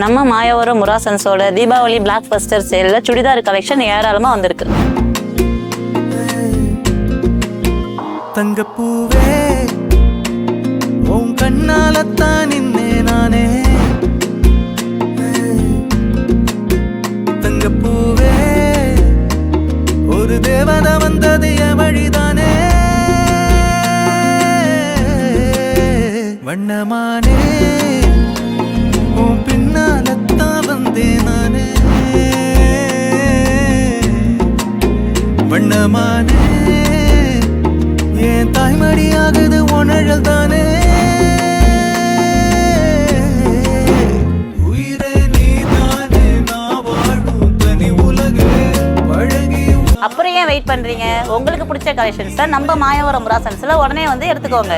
நம்ம மாயவரம் முராசன்ஸோட தீபாவளி பிளாக் பஸ்டர் சேலில் சுடிதார் கலெக்ஷன் ஏராளமாக வந்திருக்கு. தங்கப்பூவே உன் கண்ணாலத்தான் நின்னே நானே. தங்கப்பூவே ஒரு தேவதை வந்தது என் வழிதானே. வண்ணமானே தங்கமானே என் தாய்மடியாகுது உணழல் தானே. அப்புறம் ஏன் வெயிட் பண்றீங்க? உங்களுக்கு பிடிச்ச கலெக்ஷன்ஸை நம்ம மாயவரம் முராசன்ஸில் உடனே வந்து எடுத்துக்கோங்க.